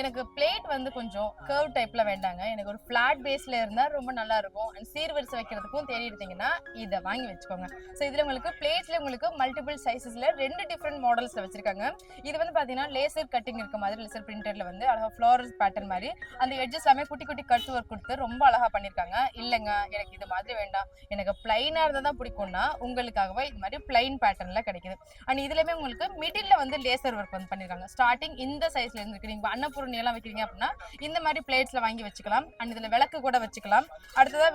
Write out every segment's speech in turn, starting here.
எனக்கு பிளேட் வந்து கொஞ்சம் கர்வ் டைப்ல வேண்டாங்க. எனக்கு ஒரு ஃபிளாட் பேஸ்ல இருந்தா ரொம்ப நல்லா இருக்கும் அண்ட் சீர்வரிசை வைக்கிறதுக்கும் தேடி எடுத்தீங்கன்னா இதை வாங்கி வச்சுக்கோங்க. ஸோ இதுல உங்களுக்கு பிளேட்ல உங்களுக்கு மல்டிபிள் சைசஸ்ல ரெண்டு டிஃப்ரெண்ட் மாடல்ஸ்ல வச்சிருக்காங்க. இது வந்து பாத்தீங்கன்னா லேசர் கட்டிங் இருக்க மாதிரி லேசர் பிரிண்டர்ல வந்து அழகா ஃப்ளோரல் பேட்டர்ன் மாதிரி அந்த எட்ஜஸ் எல்லாமே குட்டி குட்டி கட் ஒர்க் கொடுத்து ரொம்ப அழகா பண்ணிருக்காங்க இல்லைங்க எனக்கு இது மாதிரி வேண்டாம். எனக்கு பிளைனா இருந்தா தான் பிடிக்கும்னா உங்களுக்காகவே இது மாதிரி பிளைன் பேட்டர்ன்ல கிடைக்குது. அண்ட் இதுலயுமே உங்களுக்கு மிடில் வந்து லேசர் ஒர்க் வந்து பண்ணிருக்காங்க ஸ்டார்டிங் இந்த சைஸ்ல இருந்து நீங்க அன்னபூர் அன்னபூரணி எல்லாம் வைக்கிறீங்க அப்படின்னா இந்த மாதிரி பிளேட்ஸ்ல வாங்கி வச்சுக்கலாம். அண்ட் இதுல விளக்கு கூட வச்சுக்கலாம். அடுத்ததா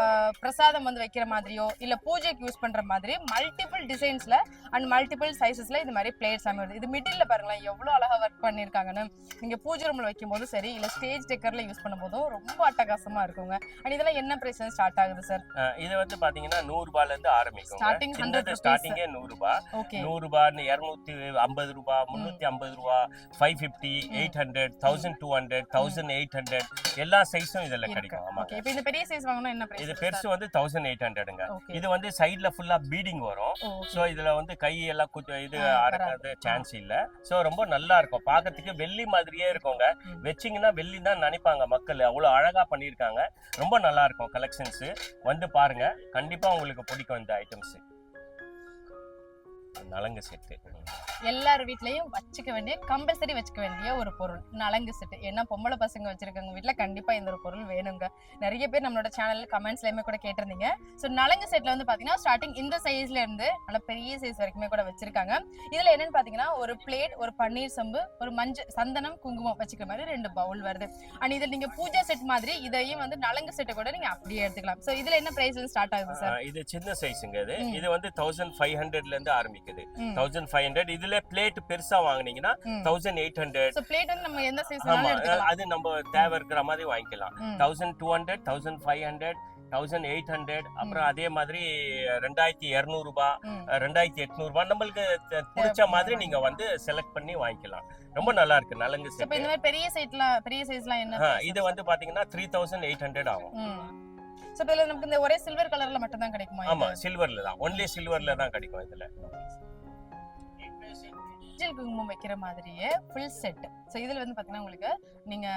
ஆஹ், பிரசாதம் வந்து வைக்கிற மாதிரியோ இல்ல பூஜைக்கு யூஸ் பண்ற மாதிரி மல்டிபிள் டிசைன்ஸ்ல அண்ட் மல்டிபிள் சைசஸ்ல இது மாதிரி பிளேட்ஸ் வருது இது மிடில்ல பாருங்களேன் எவ்வளவு அழகா ஒர்க் பண்ணிருக்காங்கன்னு நீங்க பூஜை ரூம்ல வைக்கும் போதும் சரி இல்ல ஸ்டேஜ் டெக்கர்ல யூஸ் பண்ணும்போதும் ரொம்ப அட்டகாசமா இருக்குங்க. அண்ட் இதெல்லாம் என்ன பிரைஸ் ஸ்டார்ட் ஆகுது சார் இது வந்து பாத்தீங்கன்னா நூறு ரூபாயில இருந்து ஆரம்பிக்கும் 100 சின்னது. ஸ்டார்டிங்கே நூறு ரூபாய் ஓகே நூறு ரூபாய் இருநூத்தி ஐம்பது ரூபாய் முன்னூத்தி ஐம்பது ரூபாய் five fifty eight hundred thousand two hundred thousand eight hundred எல்லா சைஸும் இதுல கிடைக்கும். ஆமாங்க. இப்போ இந்த பெரிய சைஸ் வாங்கணும் என்ன இது பெருசு வந்து தௌசண்ட் எயிட் ஹண்ட்ரடுங்க இது வந்து சைடுல ஃபுல்லா பீடிங் வரும். ஸோ இதுல வந்து கை எல்லாம் குத்து இது ஆ, அறக்கிறது சான்ஸ் இல்ல. ஸோ ரொம்ப நல்லா இருக்கும். பார்க்கறதுக்கு வெள்ளி மாதிரியே இருக்குங்க. வச்சிங்கன்னா வெள்ளி தான் நினைப்பாங்க மக்கள். அவ்வளோ அழகா பண்ணியிருக்காங்க. ரொம்ப நல்லா இருக்கும் கலெக்ஷன்ஸ் வந்து பாருங்க. கண்டிப்பா உங்களுக்கு பிடிக்கும் இந்த ஐட்டம்ஸ் நலங்கு செட்டு. எல்லார் வீட்லயும் வச்சுக்க வேண்டிய கம்பல்சரி வச்சுக்க வேண்டிய ஒரு பொருள் நலங்கு செட்டு. ஏன்னா பொம்பளை பசங்க வச்சிருக்கவங்க வீட்ல கண்டிப்பா இந்த ஒரு பொருள் வேணுங்க. நிறைய பேர் நம்மளோட சேனல் கமெண்ட்ஸ்லயுமே கூட கேட்டிருந்தீங்க. ஸோ நலங்கு செட்ல வந்து பாத்தீங்கன்னா ஸ்டார்டிங் இந்த சைஸ்ல இருந்து நல்ல பெரிய சைஸ் வரைக்குமே கூட வச்சிருக்காங்க. இதுல என்னன்னு பாத்தீங்கன்னா ஒரு பிளேட் ஒரு பன்னீர் சம்பு ஒரு மஞ்சள் சந்தனம் குங்குமம் வச்சுக்கிற மாதிரி ரெண்டு பவுல் வருது. அண்ட் இதுல நீங்க பூஜா செட் மாதிரி இதையும் வந்து நலங்கு செட்டை கூட நீங்க அப்படியே எடுத்துக்கலாம். ஸோ இதுல என்ன பிரைஸ் ஸ்டார்ட் ஆகுது சார் இது சின்ன சைஸுங்க இது. இது வந்து தௌசண்ட் ஃபைவ் ஹண்ட்ரட்ல இருந்து ஆரம்பிக்குது. ம். தௌசண்ட் ஃபைவ் ஹண்ட்ரட் இதுல பிளேட் பெருசா வாங்குனீங்கன்னா. தௌசண்ட் எயிட் ஹண்ட்ரட் ஆமா அது நம்ம தேவை இருக்கிற மாதிரி வாங்கிக்கலாம். Thousand two hundred thousand five hundred thousand eight hundred அப்புறம் அதே மாதிரி ரெண்டாயிரத்தி இரநூறு ரூபாய் ம். ரெண்டாயிரத்தி எட்நூறு ரூபாய் நம்மளுக்கு பிடிச்ச மாதிரி நீங்க வந்து செலக்ட் பண்ணி வாங்கிக்கலாம். ரொம்ப நல்லா இருக்கு. நலங்கு செட் பெரிய சைட்லாம் பெரிய சைஸ்லாம் என்ன? இது வந்து பாத்தீங்கன்னா த்ரீ தௌசண்ட் எயிட் ஹண்ட்ரட் ஆகும். சோ இதுல நமக்கு இந்த ஒரே சில்வர் கலர்ல மட்டும் தான் கிடைக்குமா ஆமா சில்வர்ல தான். ஒன்லி சில்வர்ல தான் கிடைக்கும் இதுல. குங்குமம் வைக்கிற மாதிரியே ஃபுல் செட் சோ இதுல வந்து பாத்தீங்கன்னா உங்களுக்கு நீங்க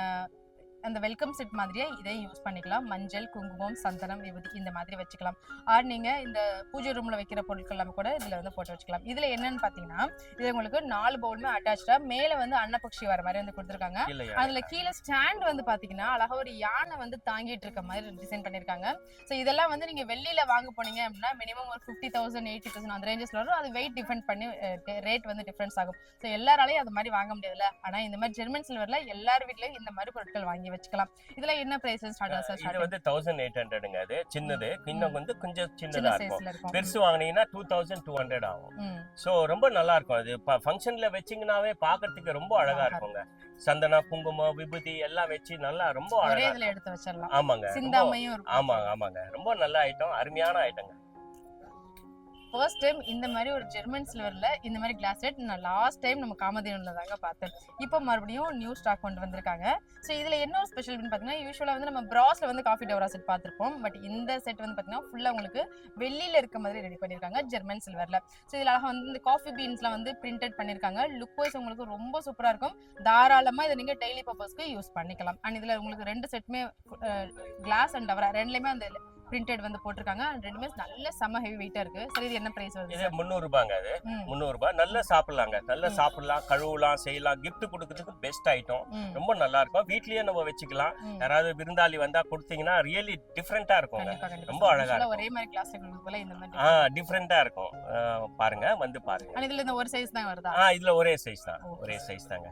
அந்த வெல்கம் செட் மாதிரியே இதையும் யூஸ் பண்ணிக்கலாம். மஞ்சள் குங்குமம் சந்தனம் விபூதி இந்த மாதிரி வச்சுக்கலாம். ஆர் நீங்க இந்த பூஜை ரூம்ல வைக்கிற பொருட்கள் எல்லாமே கூட இதுல வந்து போட்டு வச்சுக்கலாம். இதுல என்னன்னு பாத்தீங்கன்னா இது உங்களுக்கு நாலு பவுலுமே அட்டாச்சா மேல வந்து அன்னபக்ஷி வர மாதிரி வந்து கொடுத்துருக்காங்க. அதுல கீழே ஸ்டாண்ட் வந்து பாத்தீங்கன்னா அழகா ஒரு யானை வந்து தாங்கிட்டு இருக்க மாதிரி டிசைன் பண்ணிருக்காங்க. சோ இதெல்லாம் வந்து நீங்க வெள்ளியில வாங்க போனீங்க அப்படின்னா மினிமம் ஒரு ஃபிஃப்டி தௌசண்ட் எயிட்டி தௌசண்ட் அந்த ரேஞ்சஸ்ல வரும். அது வெயிட் டிஃபெண்ட் பண்ணி ரேட் வந்து டிஃபரன்ஸ் ஆகும். சோ எல்லாராலையும் அது மாதிரி வாங்க முடியாதுல்ல. ஆனா இந்த மாதிரி ஜெர்மன் சில்வர்ல எல்லார் வீட்லயும் இந்த மாதிரி பொருட்கள் வாங்கி வச்சுக்கலாம். இதுல என்ன பிரைஸ் ஸ்டார்ட் ஆகும் சார் இது வந்து தௌசண்ட் எயிட் ஹண்ட்ரடுங்க அது. சின்னது. இன்னும் வந்து கொஞ்சம் சின்ன சின்னதா இருக்கும். பெருசு வாங்குனீங்கன்னா டூ தௌசண்ட் டூ ஹண்ட்ரட் ஆகும். ஸோ ரொம்ப நல்லா இருக்கும் அது. ஃபங்க்ஷன்ல வச்சீங்கன்னாவே பார்க்கறதுக்கு ரொம்ப அழகா இருக்குங்க. சந்தனா குங்குமம் விபூதி எல்லாம் வச்சு நல்லா ரொம்ப அழகா இதுல எடுத்து வச்சிடலாம். ஆமாங்க. ஆமாங்க ஆமாங்க. ரொம்ப நல்ல ஐட்டம் அருமையான ஐட்டங்க ஃபர்ஸ்ட் டைம் இந்த மாதிரி ஒரு ஜெர்மன் சில்வரில் இந்த மாதிரி கிளாஸ் செட் நான் லாஸ்ட் டைம் நம்ம காமதேனுல தாங்க பார்த்தேன். இப்போ மறுபடியும் நியூ ஸ்டாக் கொண்டு வந்திருக்காங்க. ஸோ இதில் என்ன ஒரு ஸ்பெஷல் பார்த்தீங்கன்னா யூஸ்வலாக வந்து நம்ம ப்ராஸில் வந்து காஃபி டவரா செட் பார்த்துருப்போம். பட் இந்த செட் வந்து பார்த்தீங்கன்னா ஃபுல்லாக உங்களுக்கு வெளியில் இருக்க மாதிரி ரெடி பண்ணியிருக்காங்க ஜெர்மன் சில்வரில் ஸோ இதில் அழகாக வந்து இந்த காஃபி பீன்ஸ்லாம் வந்து பிரிண்டட் பண்ணியிருக்காங்க லுக் வைஸ் உங்களுக்கு ரொம்ப சூப்பராக இருக்கும். தாராளமாக இதை நீங்கள் டெய்லி பர்பஸ்க்கு யூஸ் பண்ணிக்கலாம். அண்ட் இதில் உங்களுக்கு ரெண்டு செட்டுமே கிளாஸ் அண்ட் டவரா ரெண்டுலேயுமே அந்த பிரிண்டட் வந்து போட்டிருக்காங்க. ரெண்டுமே நல்ல செம ஹெவி வெயிட்டா இருக்கு. சரி இது என்ன பிரைஸ் வருது? இது முந்நூறு ரூபாங்க அது. முந்நூறு ரூபாய் நல்லா சாப்பிடலாங்க. நல்லா. சாப்பிடலாம் கழுவலாம் செய்யலாம். Gift கொடுக்கறதுக்கு பெஸ்ட் ஐட்டம் ரொம்ப நல்லா இருக்கும். வீட்லயே நம்ம வச்சுக்கலாம். யாராவது விருந்தாளி வந்தா கொடுத்தீங்கன்னா ரியலி டிஃப்ரெண்டா கண்டிப்பா. ரொம்ப அழகா இருக்கும். ஒரே மாதிரி கிளாஸ் போல இந்த மாதிரி ஆ டிஃப்ரெண்டா இருக்கும். பாருங்க வந்து பாருங்க. இதுல இந்த ஒரு சைஸ் தான் வருதா? ஆ இதுல ஒரே சைஸ் தான். ஒரே சைஸ் தாங்க.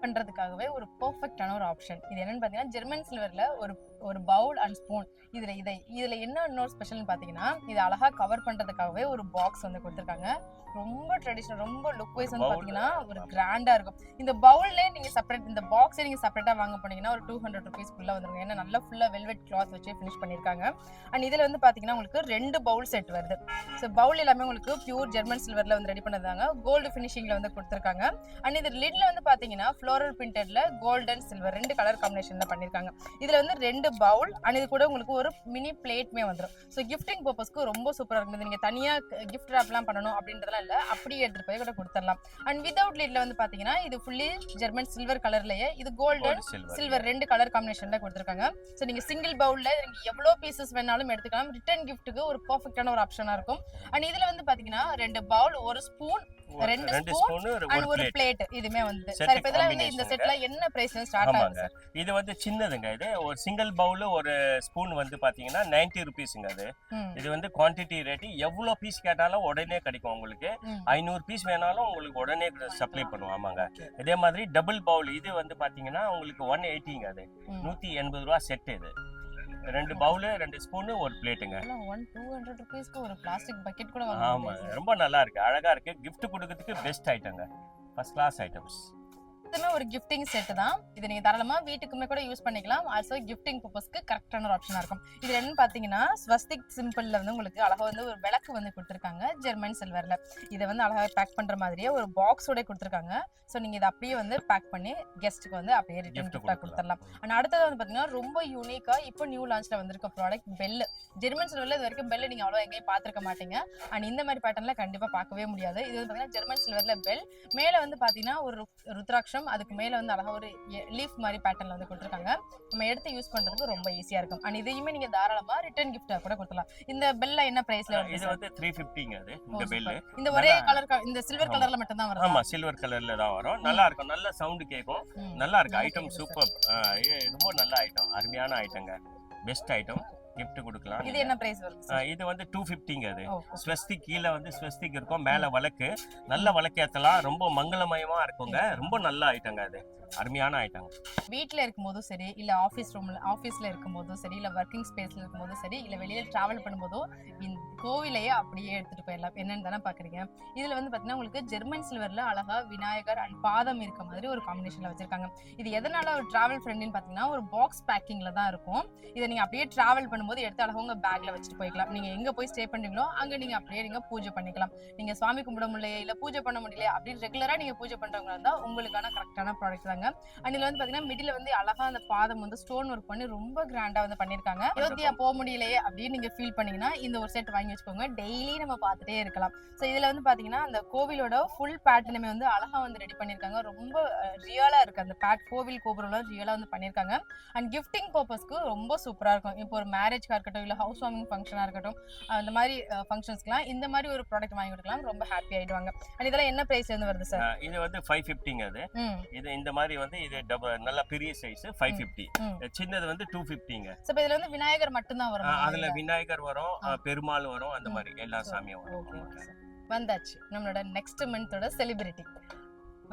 பண்றதுக்காகவே ஒரு பெர்ஃபெக்ட்டான ஒரு ஆப்ஷன் இது என்னன்னு பாத்தீங்கன்னா ஜெர்மன் சில்வர்ல ஒரு ஒரு பவுல் அண்ட் ஸ்பூன் இதுல இதை இதுல என்ன இன்னொரு ஸ்பெஷல்னு பாத்தீங்கன்னா இது அழகா கவர் பண்றதுக்காகவே ஒரு பாக்ஸ் வந்து கொடுத்துருக்காங்க. ரொம்ப ட்ரெடிஷனல் ரொம்ப லுக் வைஸ் வந்து Bowl. பாத்தீங்கன்னா ஒரு கிராண்டா இருக்கும். இந்த பவுல்ல நீங்க செப்பரேட் இந்த பாக்ஸே நீங்க செப்பரேட்டா வாங்க போனீங்கன்னா ஒரு டூ ஹண்ட்ரட் ருபீஸ் ஃபுல்லா வந்துருங்க. ஏன்னா நல்லா ஃபுல்லா வெல்வெட் கிளாத் வச்சு ஃபினிஷ் பண்ணிருக்காங்க. அண்ட் இதுல வந்து பாத்தீங்கன்னா உங்களுக்கு ரெண்டு பவுல் செட் வருது. ஸோ பவுல் எல்லாமே உங்களுக்கு பியூர் ஜெர்மன் சில்வர்ல வந்து ரெடி பண்ணதாங்க. கோல்டு ஃபினிஷிங்ல வந்து கொடுத்துருக்காங்க. அண்ட் இது லிட்ல வந்து பாத்தீங்கன்னா ஃப்ளோரல் பிரிண்டட்ல கோல்டன் சில்வர் ரெண்டு கலர் காம்பினேஷன்ல பண்ணிருக்காங்க. இதுல வந்து ரெண்டு பவுல் அண்ட் இது கூட உங்களுக்கு ஒரு மினி பிளேட்மே வந்துடும் ஸோ கிஃப்டிங் பர்பஸ்க்கு ரொம்ப சூப்பராக இருக்கும். இது நீங்கள் தனியாக கிஃப்ட் ரேப்லாம் பண்ணணும் அப்படின்றதெல்லாம் இல்லை அப்படியே எடுத்துகிட்டு போய் கூட கொடுத்துடலாம். அண்ட் வித்தவுட் லிட்ல வந்து பார்த்தீங்கன்னா இது ஃபுல்லி ஜெர்மன் சில்வர் கலர்லயே இது கோல்டன் சில்வர் ரெண்டு கலர் காம்பினேஷன்ல கொடுத்துருக்காங்க. ஸோ நீங்க சிங்கிள் பவுல்ல நீங்க எவ்வளோ பீசஸ் வேணாலும் எடுத்துக்கலாம். ரிட்டர்ன் கிஃப்ட்டுக்கு ஒரு பர்ஃபெக்டான ஒரு ஆப்ஷனா இருக்கும். அண்ட் இதுல வந்து பாத்தீங்கன்னா ரெண்டு பவுல் ஒரு ஸ்பூன் ரெண்டு ஸ்பூன் ஒரு பிளேட் இதுமே வந்து. சார் இப்போ இதெல்லாம் வந்து இந்த செட்ல என்ன பிரைஸ்ல ஸ்டார்ட் ஆகுது இது வந்து சின்னதுங்க. இது ஒரு சிங்கிள் பவுல் ஒரு ஸ்பூன் வந்து பாத்தீங்கன்னா 90 ருபீஸுங்க அது. இது வந்து குவான்டிட்டி ரேட்டு எவ்வளோ பீஸ் கேட்டாலும் உடனே கிடைக்கும் உங்களுக்கு. ஐநூறு பீஸ் வேணாலும் உங்களுக்கு உடனே சப்ளை பண்ணுவோம். ஆமாங்க. இதே மாதிரி டபுள் பவுல் இது வந்து பாத்தீங்கன்னா உங்களுக்கு ஒன் எயிட்டிங்க அது. நூத்தி எண்பது ரூபா செட் இது. ரெண்டு பவுலு ரெண்டு ஸ்பூனு ஒரு பிளேட்டுங்க. ஒன் டூ ஹண்ட்ரட் ருபீஸ்க்கு ஒரு பிளாஸ்டிக் பக்கெட் கூட ஆமா வாங்க ரொம்ப நல்லா இருக்கு. அழகா இருக்கு. Gift கொடுக்கறதுக்கு பெஸ்ட் ஐட்டங்க ஃபர்ஸ்ட் கிளாஸ் ஐட்டம்ஸ் இதுமே ஒரு கிஃப்டிங் செட் தான். இது நீங்க தாராளமா வீட்டுக்குமே கூட யூஸ் பண்ணிக்கலாம். ஆல்சோ கிஃப்டிங் பர்பஸ்க்கு கரெக்டான ஒரு ஆப்ஷனா இருக்கும். இது என்னன்னு பாத்தீங்கன்னா ஸ்வஸ்திக் சிம்பிள்ல வந்து உங்களுக்கு அழகா வந்து ஒரு விளக்கு வந்து கொடுத்துருக்காங்க ஜெர்மன் சில்வர்ல இதை வந்து அழகா பேக் பண்ற மாதிரியே ஒரு பாக்ஸோட கொடுத்துருக்காங்க. ஸோ நீங்க இதை அப்படியே வந்து பேக் பண்ணி கெஸ்ட்டுக்கு வந்து அப்படியே ரிட்டர்ன் கிஃப்டா கொடுத்துடலாம். அண்ட் அடுத்தது வந்து பாத்தீங்கன்னா ரொம்ப யூனிக்கா இப்போ நியூ லான்ச்ல வந்திருக்க ப்ராடக்ட் பெல் ஜெர்மன் சில்வர்ல இது வரைக்கும் பெல் நீங்க அவ்வளோ எங்கேயும் பார்த்திருக்க மாட்டீங்க. அண்ட் இந்த மாதிரி பேட்டர்ன்ல கண்டிப்பா பார்க்கவே முடியாது. இது வந்து பாத்தீங்கன்னா ஜெர்மன் சில்வர்ல பெல் மேல வந்து பாத்தீங்கன்னா ஒரு ருத்- ருத்ராட்சம் அதுக்கு மேல வந்து அழகா ஒரு லீஃப் மாதிரி பேட்டர்ன்ல வந்து கொடுத்துருக்காங்க. நம்ம எடுத்து யூஸ் பண்றதுக்கு ரொம்ப ஈஸியா இருக்கும். அண்ட் இதையுமே நீங்க தாராளமா ரிட்டர்ன் கிஃப்டா கூட கொடுக்கலாம். இந்த பெல்ல என்ன பிரைஸ்ல வருது இது வந்து த்ரீ ஃபிஃப்டிங்க அது. இந்த. பெல்லு இந்த ஒரே கலர் இந்த சில்வர். கலர்ல மட்டும் தான் வருது? ஆமா சில்வர் கலர்ல தான் வரும். நல்லா இருக்கும். நல்ல சவுண்ட் கேட்கும் நல்லா இருக்கு. ஐட்டம் சூப்பர் ரொம்ப நல்ல ஐட்டம் அருமையான ஐட்டங்க பெஸ்ட் ஐட்டம் gift கொடுக்கலாம். இது. என்ன பிரைஸ் இது வந்து டூ ஃபிஃப்டிங்க அது ஓ, ஸ்வஸ்திக் கீழே வந்து ஸ்வஸ்திக் இருக்கும் மேல வழக்கு. நல்ல வழக்கேத்தலாம் ரொம்ப மங்களமயமா இருக்குங்க. ரொம்ப நல்ல ஐட்டங்க அது. அருமையான ஆயிட்டாங்க. வீட்டில் இருக்கும்போதும் சரி இல்லை ஆஃபீஸ் ரூம்ல ஆஃபீஸில் இருக்கும்போதும் சரி இல்லை ஒர்க்கிங் ஸ்பேஸில் இருக்கும்போதும் சரி இல்லை வெளியில் ட்ராவல் பண்ணும்போதும் இந்த கோவிலையே அப்படியே எடுத்துகிட்டு போயிடலாம். என்னென்னு தானே பாக்குறீங்க இதில் வந்து பார்த்தீங்கன்னா உங்களுக்கு ஜெர்மன் சில்வர்ல அழகா விநாயகர் அண்ட் பாதம் இருக்க மாதிரி ஒரு காம்பினேஷனில் வச்சுருக்காங்க. இது எதனால ஒரு ட்ராவல் ஃப்ரெண்டுன்னு பார்த்தீங்கன்னா ஒரு பாக்ஸ் பேக்கிங்கில் தான் இருக்கும். இதை நீங்கள் அப்படியே ட்ராவல் பண்ணும்போது எடுத்து அழகாக உங்கள் பேக்கில் வச்சுட்டு போய்க்கலாம். நீங்கள் எங்கே போய் ஸ்டே பண்ணுறீங்களோ அங்கே நீங்கள் அப்படியே நீங்கள் பூஜை பண்ணிக்கலாம். நீங்கள் சுவாமி கும்பிட முடியல இல்லை பூஜை பண்ண முடியல அப்படின்னு ரெகுலராக நீங்கள் பூஜை பண்ணுறவங்களா இருந்தால் உங்களுக்கான கரெக்டான ப்ராடக்ட் தாங்க அண்ட் இதுல வந்து பாத்தீங்கன்னா மிடில் வந்து அழகா அந்த பாதம் வந்து ஸ்டோன் ஒர்க் பண்ணி ரொம்ப கிராண்டா வந்து பண்ணிருக்காங்க அயோத்தியா போக முடியலையே அப்படின்னு நீங்க ஃபீல் பண்ணீங்கன்னா இந்த ஒரு செட் வாங்கி வச்சுக்கோங்க. டெய்லி நம்ம பார்த்துட்டே இருக்கலாம். ஸோ இதுல வந்து பாத்தீங்கன்னா அந்த கோவிலோட ஃபுல் பேட்டர்னுமே வந்து அழகா வந்து ரெடி பண்ணிருக்காங்க ரொம்ப ரியலா இருக்கு. அந்த பேட் கோவில் கோபுரம் ரியலா வந்து பண்ணிருக்காங்க அண்ட் கிஃப்டிங் பர்பஸ்க்கு ரொம்ப சூப்பரா இருக்கும். இப்போ ஒரு மேரேஜ்க்கா இருக்கட்டும் இல்ல ஹவுஸ் வார்மிங் ஃபங்க்ஷனா இருக்கட்டும் அந்த மாதிரி ஃபங்க்ஷன்ஸ்க்குலாம் இந்த மாதிரி ஒரு ப்ராடக்ட் வாங்கி கொடுக்கலாம். ரொம்ப ஹாப்பி ஆயிடுவாங்க. அண்ட் இதெல்லாம் என்ன பிரைஸ்ல இருந்து வருது சார் இது வந்து ஃபைவ் ஃபிஃப்டிங்க அது. இது இந்த மாதிரி வந்து இது டபுள் நல்ல பெரிய சைஸ் ஃபைவ் ஃபிஃப்டி சின்னது வந்து டூ ஃபிஃப்டிங்க இதுல வந்து விநாயகர் மட்டும்தான் வரும் அதுல விநாயகர் வரும் பெருமாள் வரும் அந்த. மாதிரி எல்லா சாமியும் வரும். வந்தாச்சு. நம்மளோட நெக்ஸ்ட் மந்தோட செலிபிரிட்டி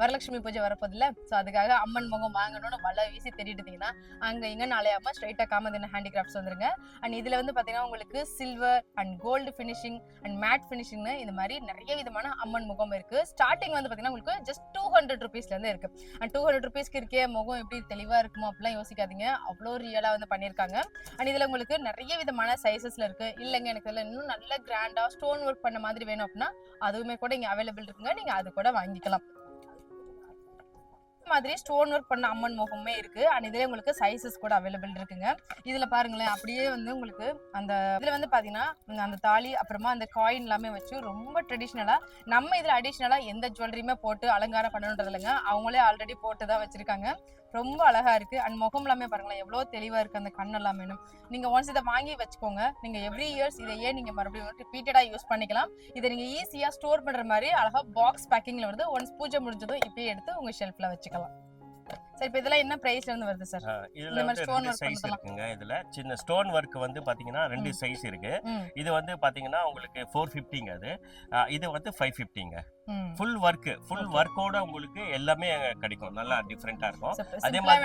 வரலட்சுமி பூஜை வரப்போதில்ல ஸோ அதுக்காக அம்மன் முகம் வாங்கணும்னு வலை வீசி தேடிட்டீங்கன்னா அங்கே இங்கே நாளையாம ஸ்ட்ரைட்டாக காமதின ஹேண்டிகிராஃப்ட்ஸ் வந்துருங்க. அண்ட் இதில் வந்து பார்த்தீங்கன்னா உங்களுக்கு silver and gold finishing and matte ஃபினிஷிங்னு இந்த மாதிரி நிறைய விதமான அம்மன் முகம் இருக்குது ஸ்டார்டிங் வந்து பார்த்தீங்கன்னா உங்களுக்கு ஜஸ்ட் டூ ஹண்ட்ரட் ருபீஸ்லேருந்து இருக்கு. அண்ட் டூ ஹண்ட்ரட் ருபீஸ்க்கு இருக்கே முகம் எப்படி தெளிவாக இருக்குமோ அப்படிலாம் யோசிக்காதீங்க. அவ்வளோ ரியலாக வந்து பண்ணியிருக்காங்க. அண்ட் இதில் உங்களுக்கு நிறைய விதமான சைஸஸில் இருக்குது இல்லைங்க எனக்கு இதில் இன்னும் நல்ல கிராண்டாக ஸ்டோன் ஒர்க் பண்ண மாதிரி வேணும் அப்படின்னா அதுவுமே கூட இங்கே அவைலபிள் இருக்குங்க. நீங்கள் அது கூட வாங்கிக்கலாம். மாதிரி ஸ்டோன் ஒர்க் பண்ண அம்மன் முகமே இருக்கு. அண்ட் இதுல உங்களுக்கு சைஸஸ் கூட அவைலபிள் இருக்குங்க. இதுல பாருங்களேன் அப்படியே வந்து உங்களுக்கு அந்த இதுல வந்து பாத்தீங்கன்னா அந்த தாலி அப்புறமா அந்த காயின் எல்லாமே வச்சு ரொம்ப ட்ரெடிஷ்னலா நம்ம இதுல அடிஷ்னலா எந்த ஜுவல்லரியுமே போட்டு அலங்காரம் பண்ணணுன்றது இல்லைங்க. அவங்களே ஆல்ரெடி போட்டு தான் வச்சிருக்காங்க. ரொம்ப அழகா இருக்கு. அண்ட் முகம் எல்லாமே பாருங்களேன் எவ்வளவு தெளிவா இருக்கு அந்த கண் எல்லாமே. நீங்க ஒன்ஸ் இதை வாங்கி வச்சுக்கோங்க. நீங்க எவ்ரி இயர்ஸ் இதையே நீங்க மறுபடியும் ரிப்பீட்டடா யூஸ் பண்ணிக்கலாம். இதை நீங்க ஈஸியா ஸ்டோர் பண்ற மாதிரி அழகா பாக்ஸ் பேக்கிங்ல வந்து ஒன்ஸ் பூஜை முடிஞ்சதும் இப்பயே எடுத்து உங்க ஷெல்ஃப்ல வச்சுக்கலாம். சரி இப்போ இதெல்லாம் என்ன பிரைஸ்ல இருந்து வருது சார் இதுல வந்து ரெண்டு சைஸ். இருக்குங்க. இதுல சின்ன ஸ்டோன் ஒர்க் வந்து பாத்தீங்கன்னா ரெண்டு. சைஸ் இருக்கு. இது வந்து பாத்தீங்கன்னா உங்களுக்கு ஃபோர் ஃபிஃப்டிங்க அது. இது வந்து ஃபைவ் ஃபிஃப்டிங்க ஃபுல் ஒர்க் ஃபுல். ஒர்க்கோட உங்களுக்கு எல்லாமே கிடைக்கும். நல்லா டிஃப்ரெண்டா இருக்கும். அதே மாதிரி-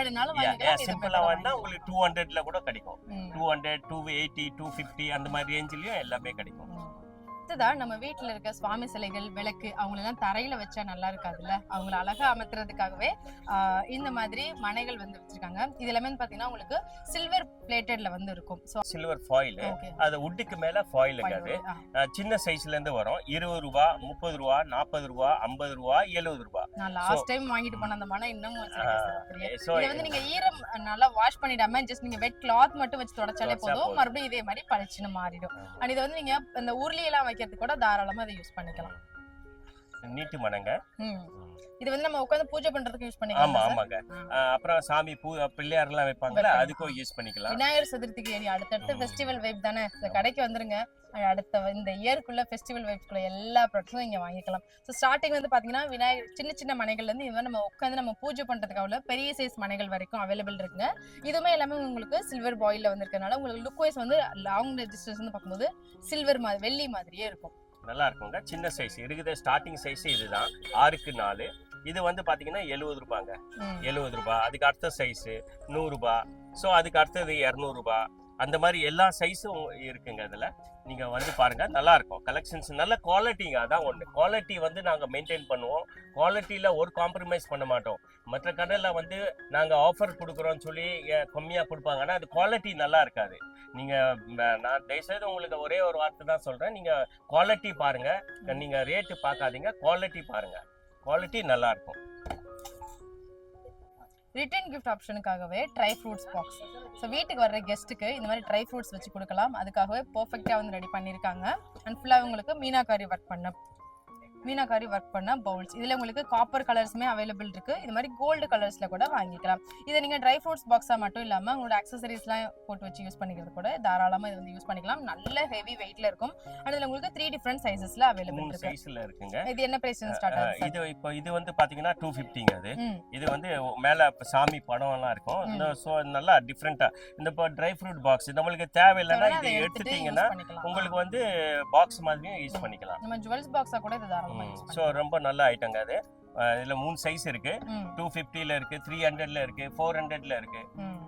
சிம்பிளா வேணா உங்களுக்கு டூ ஹண்ட்ரட்ல கூட கிடைக்கும். Two hundred two eighty two fifty அந்த மாதிரி ரேஞ்சிலயும் எல்லாமே கிடைக்கும். அடுத்ததா நம்ம வீட்ல இருக்க சுவாமி சிலைகள் விளக்கு அவங்களெல்லாம் தரையில வச்சா நல்லா இருக்காதுல்ல? அவங்கள அழகா அமர்த்துறதுக்காகவே இந்த மாதிரி மனைகள் வந்து வச்சிருக்காங்க. இது எல்லாமே பாத்தீங்கன்னா உங்களுக்கு சில்வர் பிளேட்டட்ல வந்து இருக்கும். சில்வர் ஃபாயில் அது உட்டுக்கு மேல ஃபாயிலுங்க அது அஹ் சின்ன சைஸ்ல இருந்து வரும். இருபது ரூபா முப்பது ரூபா நாற்பது ரூபா ஐம்பது ரூபா எழுபது ரூபா. நான் லாஸ்ட் டைம் வாங்கிட்டு போன அந்த மனை இன்னமும் இதை வந்து நீங்க ஈரம் நல்லா வாஷ் பண்ணிடாம ஜஸ்ட் நீங்க வெட் கிளாத் மட்டும் வச்சு தொடச்சாலே தொடச்சா போதும். போதும். மறுபடியும் இதே மாதிரி பளிச்சுன்னு மாறிடும். அண்ட் இதை வந்து நீங்க இந்த உருளி எல்லாம் வைக்கிறதுக்கு கூட தாராளமாக அதை யூஸ் பண்ணிக்கலாம். நீட்டு மனங்க. இது வந்து நம்ம உட்கார்ந்து பூஜை பண்றதுக்கு யூஸ் ஆமா பண்ணிக்கலாம் sir? ஆமாங்க. அப்புறம் சாமி பூ பிள்ளையார் எல்லாம் வைப்பாங்கல்ல வைப்பாங்க. அதுக்கும் யூஸ் பண்ணிக்கலாம். விநாயகர் சதுர்த்திக்கு அடுத்தடுத்த. ஃபெஸ்டிவல் வைப் தானே. இந்த கடைக்கு வந்துருங்க. அடுத்த இந்த இயர்க்குள்ள ஃபெஸ்டிவல் வைப்க்குள்ள எல்லா ப்ராடக்ட்ஸும் இங்க வாங்கிக்கலாம். ஸோ ஸ்டார்டிங் வந்து பாத்தீங்கன்னா விநாயகர் சின்ன சின்ன மனைகள்ல இருந்து இது நம்ம உட்காந்து நம்ம பூஜை பண்றதுக்காக உள்ள பெரிய சைஸ் மனைகள் வரைக்கும் அவைலபிள் இருக்குங்க. இதுவுமே எல்லாமே உங்களுக்கு சில்வர் பாயில்ல வந்திருக்கனால உங்களுக்கு லுக் வைஸ் வந்து லாங் டிஸ்டன்ஸ் வந்து பார்க்கும்போது சில்வர் மாதிரி வெள்ளி மாதிரியே இருக்கும். நல்லா இருக்குங்க. சின்ன சைஸ் இருக்குது ஸ்டார்டிங் சைஸ் இதுதான். ஆறுக்கு நாலு. இது வந்து பாத்தீங்கன்னா எழுபது ரூபாங்க. எழுபது ரூபாய் அதுக்கு அடுத்த சைஸு நூறுரூபா ஸோ அதுக்கு அடுத்தது இரநூறுபா அந்த மாதிரி எல்லா சைஸும் இருக்குங்க அதில் நீங்கள் வந்து பாருங்க நல்லா இருக்கும். கலெக்ஷன்ஸ் நல்ல குவாலிட்டிங்க அதான் ஒன்று குவாலிட்டி வந்து நாங்கள் மெயின்டைன் பண்ணுவோம். குவாலிட்டியில் ஒரு காம்ப்ரமைஸ் பண்ண மாட்டோம். மற்ற கடையில் வந்து நாங்கள் ஆஃபர் கொடுக்குறோம்னு சொல்லி கம்மியாக கொடுப்பாங்க. ஆனால் அது குவாலிட்டி நல்லா இருக்காது. நீங்கள் நான் தயவுசெய்து உங்களுக்கு ஒரே ஒரு வார்த்தை தான் சொல்கிறேன் நீங்கள் குவாலிட்டி பாருங்கள் நீங்கள் ரேட்டு பார்க்காதீங்க. குவாலிட்டி பாருங்கள் குவாலிட்டி நல்லா இருக்கும் ரிட்டர்ன் கிஃப்ட் ஆப்ஷனுக்காகவே ட்ரை ஃப்ரூட்ஸ் பாக்ஸ் ஸோ வீட்டுக்கு வர்ற கெஸ்ட்டுக்கு இந்த மாதிரி ட்ரை ஃப்ரூட்ஸ் வச்சு கொடுக்கலாம். அதுக்காகவே பர்ஃபெக்டாக வந்து ரெடி பண்ணியிருக்காங்க அண்ட் ஃபுல்லாக உங்களுக்கு மீனாக்காரி ஒர்க் பண்ண மீனாக்காரி ஒர்க் பண்ண பவுல்ஸ் இதில் உங்களுக்கு காப்பர் கலர்ஸுமே அவைலபிள் இருக்கு. இது மாதிரி கோல்டு கலர்ஸில் கூட வாங்கிக்கலாம். இதை நீங்கள் ட்ரை ஃப்ரூட்ஸ் பாக்ஸாக மட்டும் இல்லாமல் உங்களோட அக்சசரிஸ்லாம் போட்டு வச்சு யூஸ் பண்ணிக்கிறது கூட தாராளமாக இது வந்து யூஸ் பண்ணிக்கலாம். நல்ல ஹெவி வெயிட்ல இருக்கும். அண்ட் இதில் உங்களுக்கு த்ரீ டிஃப்ரெண்ட் சைஸஸில் அவைலபிள் சைஸில் இருக்குங்க. இது என்ன பிரைஸ் ஸ்டார்ட் ஆகுது இது இப்போ இது வந்து பாத்தீங்கன்னா டூ ஃபிஃப்டிங்க அது. இது வந்து மேல சாமி படம் எல்லாம் இருக்கும். இந்த ஸோ நல்லா டிஃப்ரெண்டா இந்த இப்போ ட்ரை ஃப்ரூட் பாக்ஸ் நம்மளுக்கு தேவையில்லைன்னா இது எடுத்துட்டு எடுத்துட்டீங்கன்னா. உங்களுக்கு வந்து பாக்ஸ் மாதிரியும் யூஸ். பண்ணிக்கலாம். நம்ம ஜுவல்ஸ் பாக்ஸா கூட இது தாராளமா ஸோ ரொம்ப நல்ல ஐட்டங்க அது. இதுல மூணு சைஸ் இருக்கு. டூ ஃபிஃப்டில இருக்கு த்ரீ ஹண்ட்ரட்ல இருக்கு ஃபோர் ஹண்ட்ரட்ல இருக்கு.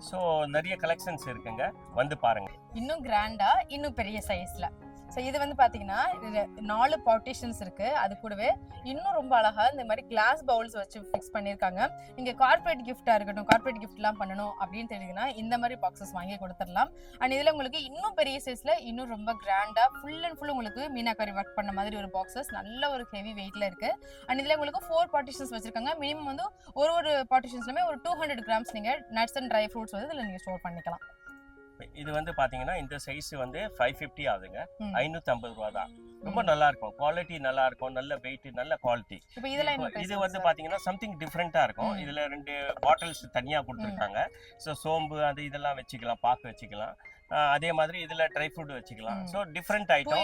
ஸோ நிறைய கலெக்ஷன்ஸ் இருக்குங்க. வந்து பாருங்க. இன்னும் கிராண்டா இன்னும் பெரிய சைஸ்ல ஸோ இது வந்து பார்த்தீங்கன்னா நாலு பார்ட்டிஷன்ஸ் இருக்கு. அது கூடவே இன்னும் ரொம்ப அழகா இந்த மாதிரி கிளாஸ் பவுல்ஸ் வச்சு ஃபிக்ஸ் பண்ணியிருக்காங்க. நீங்கள் கார்ப்பரேட் கிஃப்டா இருக்கட்டும் கார்ப்பரேட் கிஃப்ட்லாம் பண்ணணும் அப்படின்னு தெரியுதுன்னா இந்த மாதிரி பாக்ஸஸ் வாங்கி கொடுத்துடலாம். அண்ட் இதில் உங்களுக்கு இன்னும் பெரிய சைஸ்ல இன்னும் ரொம்ப கிராண்டா ஃபுல் அண்ட் ஃபுல் உங்களுக்கு மீனாக்காரி ஒர்க் பண்ண மாதிரி ஒரு பாக்ஸஸ் நல்ல ஒரு ஹெவி வெயிட்ல இருக்கு. அண்ட் இதில் உங்களுக்கு ஃபோர் பார்ட்டிஷன்ஸ் வச்சிருக்காங்க. மினிமம் வந்து ஒரு ஒரு பார்ட்டிஷன்ஸ்லுமே ஒரு டூ ஹண்ட்ரட் கிராம்ஸ் நீங்க நட்ஸ் அண்ட் ட்ரை ஃப்ரூட்ஸ் வந்து இதுல நீங்க ஸ்டோர் பண்ணிக்கலாம். இது வந்து பாத்தீங்கன்னா இந்த சைஸ் வந்து ஃபைவ் ஃபிஃப்டி ஆகுதுங்க. ஐநூத்தி ஐம்பது ரூபா தான் ரொம்ப நல்லா இருக்கும் குவாலிட்டி நல்லா இருக்கும் நல்ல வெயிட் நல்ல குவாலிட்டி இது வந்து sir? பாத்தீங்கன்னா சம்திங் டிஃப்ரெண்டா இருக்கும். இதுல ரெண்டு பாட்டில்ஸ் தனியா கொடுத்துருக்காங்க. ஸோ சோம்பு அது இதெல்லாம் வச்சுக்கலாம் பாக்கு வச்சுக்கலாம். அதே மாதிரி இதுல ட்ரை ஃப்ரூட் வச்சுக்கலாம். ஸோ டிஃப்ரெண்ட் ஐட்டம்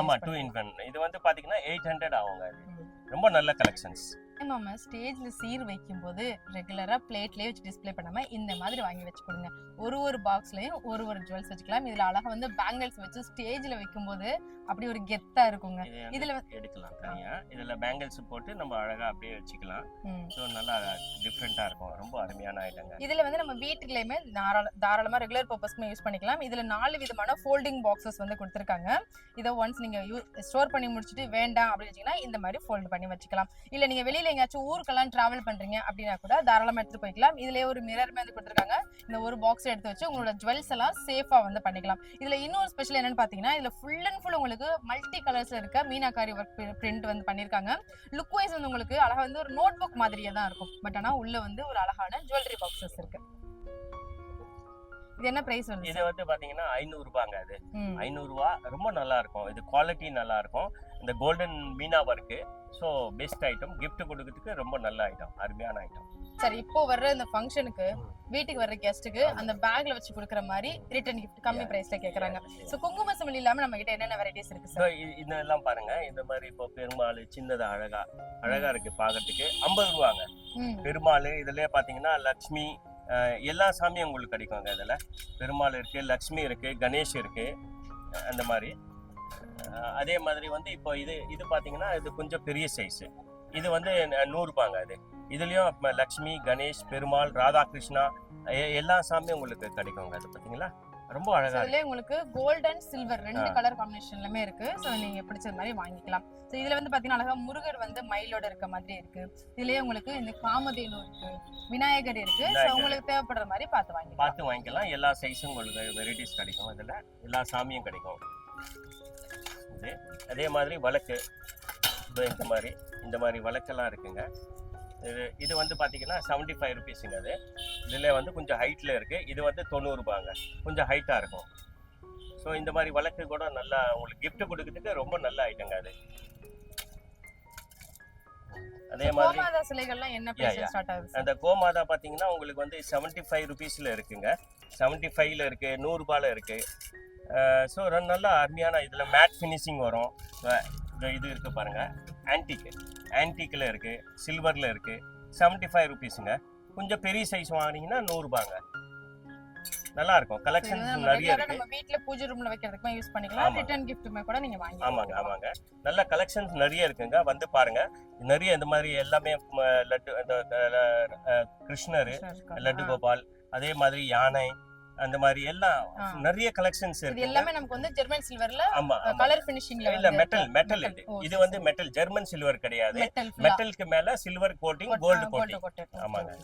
ஆமா டூ இன் ஒன் இது வந்து பாத்தீங்கன்னா எயிட் ஹண்ட்ரட் ஆகுங்க. ரொம்ப நல்ல கலெக்ஷன்ஸ் நம்ம ஸ்டேஜ்ல சீர் வைக்கும் போது ரெகுலரா பிளேட்லயே வச்சு டிஸ்ப்ளே பண்ணாம இந்த மாதிரி வாங்கி வச்சு கொடுங்க. ஒரு ஒரு பாக்ஸ்லயும் ஒரு ஒரு ஜுவல்ஸ் வச்சுக்கலாம். இதுல அழகா வந்து பேங்கிள்ஸ் வச்சு ஸ்டேஜ்ல வைக்கும் போது அப்படி ஒரு கெத்தா இருக்குங்க. இதுல எடுக்கலாம் தனியா. இதுல பேங்கிள்ஸ் போட்டு நம்ம அழகா அப்படியே வச்சுக்கலாம். ஸோ நல்லா டிஃப்ரெண்டா இருக்கும். ரொம்ப அருமையான ஐட்டங்க இதுல வந்து நம்ம வீட்டுக்குள்ளயுமே தாராள- தாராளமா ரெகுலர் பர்பஸ்க்கு யூஸ் பண்ணிக்கலாம். இதுல நாலு விதமான ஃபோல்டிங் பாக்ஸஸ் வந்து கொடுத்துருக்காங்க. இதை ஒன்ஸ் நீங்க ஸ்டோர் பண்ணி முடிச்சுட்டு வேண்டாம் அப்படின்னு வச்சீங்கன்னா இந்த மாதிரி ஃபோல்ட் பண்ணி வச்சுக்கலாம். இல்ல நீங்க வெளியில எங்கேயாச்சும் ஊருக்கெல்லாம் டிராவல் பண்றீங்க அப்படின்னா கூட தாராளமாக எடுத்து போய்க்கலாம். இதுலயே ஒரு மிரர் வந்து கொடுத்துருக்காங்க. இந்த ஒரு பாக்ஸ் எடுத்து வச்சு உங்களோட ஜுவல்ஸ் எல்லாம் சேஃபா வந்து பண்ணிக்கலாம். இதுல இன்னொரு ஸ்பெஷல் என்னன்னு பாத்தீங்கன்னா இதுல ஃபுல் அண்ட் ஃபுல் உங்களுக்கு மல்டி கலர்ஸ்ல இருக்க மீனாக்காரி ஒர்க் பிரிண்ட் வந்து பண்ணிருக்காங்க. லுக் வைஸ் வந்து உங்களுக்கு அழகா வந்து ஒரு நோட் புக் மாதிரியே தான் இருக்கும். பட் ஆனா உள்ள வந்து ஒரு அழகான ஜுவல்லரி பாக்ஸஸ் இருக்கு. இது என்ன பிரைஸ் வருது இது வந்து பாத்தீங்கன்னா ஐநூறு ரூபாங்க அது. ஐநூறு ரூபா ரொம்ப நல்லா இருக்கும். இது குவாலிட்டி நல்லா இருக்கும். இந்த golden meena work so best item gift கொடுக்கறதுக்கு ரொம்ப நல்ல ஐட்டம் அருமையான ஐட்டம் சரி இப்போ வர்ற இந்த ஃபங்க்ஷனுக்கு வீட்டுக்கு வர்ற கெஸ்ட்டுக்கு அந்த பேக்ல வச்சு கொடுக்குற மாதிரி ரிட்டர்ன் கிஃப்ட் கம்மி பிரைஸ்ல கேக்குறாங்க. சோ குங்கும சிமிழ் இல்லாம நம்ம கிட்ட என்னென்ன வெரைட்டிஸ் இருக்கு ஸோ சார் இதெல்லாம் பாருங்க. இந்த மாதிரி இப்போ பெருமாள் சின்னதா அழகா அழகா இருக்கு பார்க்கறதுக்கு ஐம்பது ரூபாங்க. பெருமாள் இதுலயே பாத்தீங்கன்னா லக்ஷ்மி எல்லா சாமியும் உங்களுக்கு கிடைக்குங்க இதில். பெருமாள் இருக்குது லக்ஷ்மி இருக்குது கணேஷ் இருக்குது அந்த மாதிரி. அதே மாதிரி வந்து இப்போ இது இது பார்த்தீங்கன்னா இது கொஞ்சம் பெரிய சைஸு இது வந்து ந- நூறு அது. இதுலேயும் லக்ஷ்மி கணேஷ் பெருமாள் ராதாகிருஷ்ணா எல்லா சாமியும் உங்களுக்கு கிடைக்குங்க அது பார்த்தீங்களா? ரொம்ப அழகா இதுலயே உங்களுக்கு கோல்ட் அண்ட் சில்வர் ரெண்டு. கலர் காம்பினேஷன்லயுமே இருக்கு. ஸோ நீங்க பிடிச்ச மாதிரி வாங்கிக்கலாம். ஸோ இதுல வந்து பாத்தீங்கன்னா அழகா முருகர் வந்து மயிலோட இருக்க மாதிரி இருக்கு. இதுலயே உங்களுக்கு இந்த காமதேனு இருக்கு விநாயகர் இருக்கு. ஸோ. உங்களுக்கு தேவைப்படுற மாதிரி பார்த்து வாங்கிக்கலாம். பார்த்து வாங்கிக்கலாம். எல்லா சைஸும் உங்களுக்கு வெரைட்டிஸ் கிடைக்கும் அதில் எல்லா சாமியும் கிடைக்கும். அதே மாதிரி விளக்கு இதோ இந்த மாதிரி இந்த மாதிரி விளக்கெல்லாம் இருக்குங்க. இது இது வந்து பார்த்தீங்கன்னா செவன்ட்டி ஃபைவ் ருபீஸுங்க அது. இதில் வந்து கொஞ்சம் ஹைட்டில் இருக்குது இது வந்து தொண்ணூறுபாங்க கொஞ்சம் ஹைட்டாக இருக்கும். ஸோ இந்த மாதிரி விளக்கு கூட நல்லா உங்களுக்கு gift கொடுக்கறதுக்கு ரொம்ப நல்ல ஐட்டங்க அது. அதே மாதிரி? அந்த கோமாதா பார்த்தீங்கன்னா உங்களுக்கு வந்து செவன்ட்டி ஃபைவ் ருபீஸில் இருக்குங்க. செவன்ட்டி ஃபைவ்ல இருக்கு நூறுரூபால இருக்கு. ஸோ நல்ல அருமையான இதில் மேட் ஃபினிஷிங் வரும். இது இருக்கு பாருங்க. ஆன்டிக்கு ஆன்டிக்கில் இருக்கு சில்வரில் இருக்கு. செவன்ட்டி ஃபைவ் ருபீஸுங்க கொஞ்சம் பெரிய சைஸ் வாங்கினீங்கன்னா நூறுரூபாங்க நல்லா இருக்கும். கலெக்ஷன்ஸ் நிறைய இருக்கு. நம்ம வீட்ல பூஜை ரூம்ல வைக்கிறதுக்குமே யூஸ் பண்ணிக்கலாம். ஆமாங்க. ரிட்டர்ன் கிஃப்ட்டுமே கூட நீங்க வாங்கி ஆமாங்க ஆமாங்க. நல்ல கலெக்ஷன்ஸ் நிறைய இருக்குங்க. வந்து பாருங்க. நிறைய இந்த மாதிரி எல்லாமே லட்டு கிருஷ்ணர் லட்டு கோபால் அதே மாதிரி யானை அந்த மாதிரி எல்லாம். நிறைய கலெக்ஷன்ஸ் இது இருக்கு எல்லாமே நமக்கு வந்து ஜெர்மன் சில்வர்ல ஆமா. கலர் ஃபினிஷிங்ல இல்ல மெட்டல் மெட்டல் இது. இது வந்து மெட்டல் ஜெர்மன் சில்வர் கிடையாது. மெட்டல் மெட்டலுக்கு மேல சில்வர் கோட்டிங் கோல்டு கோட்டிங் ஆமாங்க.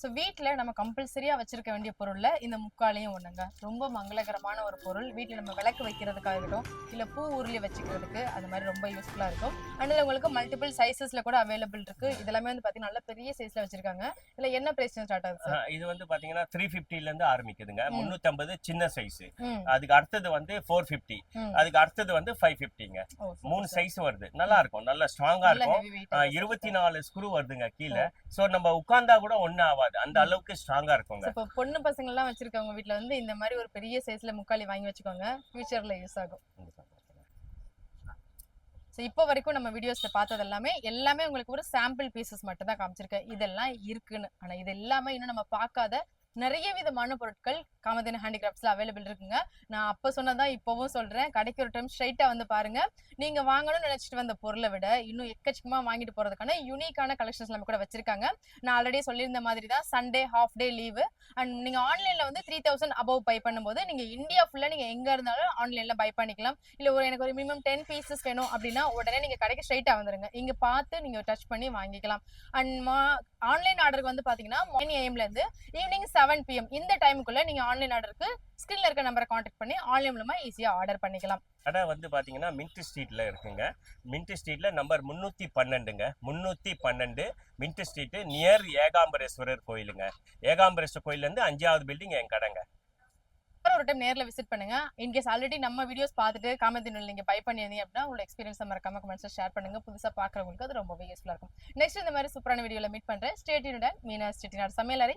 ஸோ வீட்டில் நம்ம கம்பல்சரியாக வச்சிருக்க வேண்டிய பொருளில் இந்த முக்காலையும் ஒன்றுங்க ரொம்ப மங்களகரமான ஒரு பொருள். வீட்டில் நம்ம விளக்கு வைக்கிறதுக்காக இருக்கட்டும் இல்லை பூ உருளி வச்சுக்கிறதுக்கு அது மாதிரி ரொம்ப யூஸ்ஃபுல்லாக இருக்கும். அண்ட் உங்களுக்கு மல்டிபிள் சைஸஸில் கூட அவைலபிள் இருக்கு. இதெல்லாமே வந்து பார்த்தீங்கன்னா நல்ல பெரிய சைஸில் வச்சிருக்காங்க. இதில் என்ன பிரைஸ் ஸ்டார்ட் ஆகுது இது வந்து பாத்தீங்கன்னா த்ரீ பிப்டில இருந்து ஆரம்பிக்குதுங்க. ம். முன்னூத்தம்பது சின்ன சைஸ் அதுக்கு அடுத்தது வந்து ஃபோர் பிப்டி ம். அதுக்கு அடுத்தது வந்து ஃபைவ் super மூணு. சைஸ் வருது. நல்லா இருக்கும். நல்ல ஸ்ட்ராங்கா நல்ல இருக்கும். இருபத்தி நாலு ஸ்க்ரூ வருதுங்க கீழே. சோ நம்ம உட்கார்ந்தா கூட ஒண்ணும் ஆகாது அந்த அளவுக்கு ஸ்ட்ராங்கா இருக்குங்க. இப்போ பொண்ணு பசங்க எல்லாம் வச்சிருக்கவங்க வீட்ல வந்து இந்த மாதிரி ஒரு பெரிய சைஸ்ல முக்காலி வாங்கி வச்சுக்கோங்க. ஃபியூச்சர்ல யூஸ் ஆகும். ஸோ இப்போ வரைக்கும் நம்ம வீடியோஸ்ல பார்த்தது எல்லாமே எல்லாமே உங்களுக்கு ஒரு சாம்பிள் பீசஸ் மட்டும் தான் காமிச்சிருக்கேன். இதெல்லாம் இருக்குன்னு. ஆனா இது எல்லாமே இன்னும் நம்ம பார்க்காத நிறைய விதமான பொருட்கள் காமதேன ஹேண்டிகிராஃப்ட்ஸ்ல அவைலபிள் இருக்குங்க. நான் அப்போ சொன்னதான் இப்போவும் சொல்றேன். கடைக்கு ஒரு டைம் ஸ்ட்ரைட்டா வந்து பாருங்க. நீங்க வாங்கணும்னு நினைச்சிட்டு வந்த பொருளை விட இன்னும் எக்கச்சக்கமா வாங்கிட்டு போறதுக்கான யூனிக்கான கலெக்ஷன்ஸ் நம்ம கூட வச்சிருக்காங்க. நான் ஆல்ரெடி சொல்லியிருந்த மாதிரி தான் Sunday half day leave and நீங்க ஆன்லைன்ல வந்து த்ரீ தௌசண்ட் அபவ் பை பண்ணும்போது நீங்க இந்தியா ஃபுல்லா நீங்க எங்க இருந்தாலும் ஆன்லைன்ல பை பண்ணிக்கலாம். இல்ல ஒரு எனக்கு ஒரு மினிமம் டென் பீசஸ் வேணும் அப்படின்னா உடனே நீங்க கடைக்கு ஸ்ட்ரைட்டா வந்துருங்க. இங்க பார்த்து நீங்க டச் பண்ணி வாங்கிக்கலாம். அண்ட் ஆன்லைன் ஆர்டருக்கு வந்து பாத்தீங்கன்னா மார்னிங் ஏஎம்ல இருந்து ஈவினிங் செவன் பிஎம் இந்த டைமுக்குள்ள நீங்க ஆன்லைன் ஆர்டருக்கு ஸ்கிரீன்ல இருக்க நம்பரை காண்டாக்ட் பண்ணி ஆன்லைன் மூலமா ஈஸியா ஆர்டர் பண்ணிக்கலாம். கடை வந்து பாத்தீங்கன்னா மின்ட் ஸ்ட்ரீட்ல இருக்குங்க. மின்ட் ஸ்ட்ரீட்ல நம்பர் முன்னூத்தி பன்னெண்டுங்க. முன்னூத்தி பன்னெண்டு மின்ட் ஸ்ட்ரீட் நியர் ஏகாம்பரேஸ்வரர் கோயிலுங்க. ஏகாம்பரேஸ்வரர் கோயில்ல இருந்து அஞ்சாவது பில்டிங் என் கடைங்க. ஒரு டைம் நேர்ல விசிட் பண்ணுங்க. இன்கேஸ் ஆல்ரெடி நம்ம வீடியோஸ் பார்த்துட்டு காமத்தினுள் நீங்க பை பண்ணியிருந்தீங்க அப்படின்னா உங்களோட எக்ஸ்பீரியன்ஸ் மறக்காம கமெண்ட்ஸ்ல ஷேர் பண்ணுங்க. புதுசா பாக்குறவங்களுக்கு அது ரொம்பவே யூஸ்ஃபுல்லா இருக்கும். நெக்ஸ்ட் இந்த மாதிரி சூப்பரான வீடியோல மீட் பண்றேன். ஸ்டேட்டினுடன் மீனா ஸ்டேட்டினார் சமையலறை.